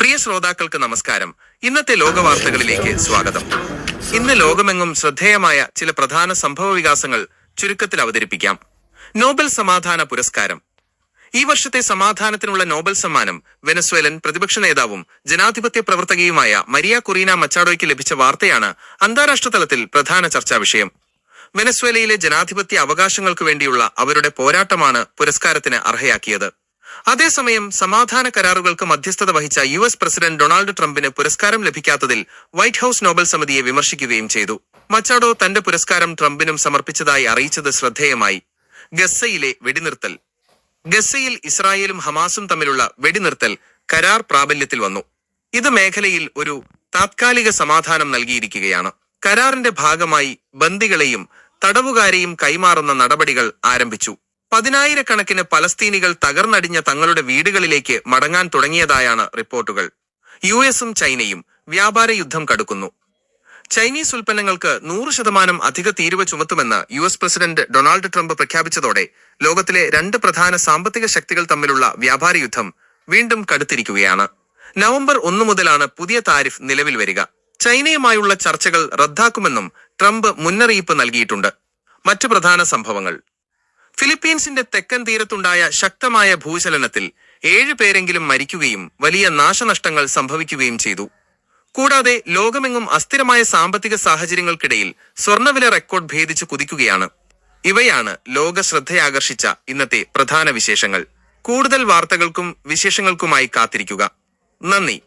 പ്രിയ ശ്രോതാക്കൾക്ക് നമസ്കാരം. ഇന്നത്തെ ലോകവാർത്തകളിലേക്ക് സ്വാഗതം. ഇന്ന് ലോകമെങ്ങും ശ്രദ്ധേയമായ ചില പ്രധാന സംഭവ വികാസങ്ങൾ ചുരുക്കത്തിൽ അവതരിപ്പിക്കാം. നോബൽ സമാധാന പുരസ്കാരം. ഈ വർഷത്തെ സമാധാനത്തിനുള്ള നോബൽ സമ്മാനം വെനസ്വേലൻ പ്രതിപക്ഷ നേതാവും ജനാധിപത്യ പ്രവർത്തകയുമായ മരിയ കുറീന മച്ചാഡോയ്ക്ക് ലഭിച്ച വാർത്തയാണ് അന്താരാഷ്ട്ര തലത്തിൽ പ്രധാന ചർച്ചാ വിഷയം. വെനസ്വേലയിലെ ജനാധിപത്യ അവകാശങ്ങൾക്ക് വേണ്ടിയുള്ള അവരുടെ പോരാട്ടമാണ് പുരസ്കാരത്തിന് അർഹയാക്കിയത്. അതേസമയം സമാധാന കരാറുകൾക്ക് മധ്യസ്ഥത വഹിച്ച യു എസ് പ്രസിഡന്റ് ഡൊണാൾഡ് ട്രംപിന് പുരസ്കാരം ലഭിക്കാത്തതിൽ വൈറ്റ് ഹൌസ് നോബൽ സമിതിയെ വിമർശിക്കുകയും ചെയ്തു. മച്ചാഡോ തന്റെ പുരസ്കാരം ട്രംപിനും സമർപ്പിച്ചതായി അറിയിച്ചത് ശ്രദ്ധേയമായി. ഗസയിലെ വെടിനിർത്തൽ. ഗസയിൽ ഇസ്രായേലും ഹമാസും തമ്മിലുള്ള വെടിനിർത്തൽ കരാർ പ്രാബല്യത്തിൽ വന്നു. ഇത് മേഖലയിൽ ഒരു താത്കാലിക സമാധാനം നൽകിയിരിക്കുകയാണ്. കരാറിന്റെ ഭാഗമായി ബന്ദികളെയും തടവുകാരെയും കൈമാറുന്ന നടപടികൾ ആരംഭിച്ചു. പതിനായിരക്കണക്കിന് പലസ്തീനികൾ തകർന്നടിഞ്ഞ തങ്ങളുടെ വീടുകളിലേക്ക് മടങ്ങാൻ തുടങ്ങിയതായാണ് റിപ്പോർട്ടുകൾ. യു എസും ചൈനയും വ്യാപാര യുദ്ധം കടുക്കുന്നു. ചൈനീസ് ഉൽപ്പന്നങ്ങൾക്ക് നൂറ് ശതമാനം അധിക തീരുവ ചുമത്തുമെന്ന് U S president Donald Trump പ്രഖ്യാപിച്ചതോടെ ലോകത്തിലെ രണ്ട് പ്രധാന സാമ്പത്തിക ശക്തികൾ തമ്മിലുള്ള വ്യാപാര യുദ്ധം വീണ്ടും കടുത്തിരിക്കുകയാണ്. നവംബർ ഒന്നു മുതലാണ് പുതിയ താരിഫ് നിലവിൽ വരിക. ചൈനയുമായുള്ള ചർച്ചകൾ റദ്ദാക്കുമെന്നും ട്രംപ് മുന്നറിയിപ്പ് നൽകിയിട്ടുണ്ട്. മറ്റു പ്രധാന സംഭവങ്ങൾ. ഫിലിപ്പീൻസിന്റെ തെക്കൻ തീരത്തുണ്ടായ ശക്തമായ ഭൂചലനത്തിൽ ഏഴ് പേരെങ്കിലും മരിക്കുകയും വലിയ നാശനഷ്ടങ്ങൾ സംഭവിക്കുകയും ചെയ്തു. കൂടാതെ ലോകമെങ്ങും അസ്ഥിരമായ സാമ്പത്തിക സാഹചര്യങ്ങൾക്കിടയിൽ സ്വർണവില റെക്കോർഡ് ഭേദിച്ച് കുതിക്കുകയാണ്. ഇവയാണ് ലോക ശ്രദ്ധയാകർഷിച്ച ഇന്നത്തെ പ്രധാന വിശേഷങ്ങൾ. കൂടുതൽ വാർത്തകൾക്കും വിശേഷങ്ങൾക്കുമായി കാത്തിരിക്കുക. നന്ദി.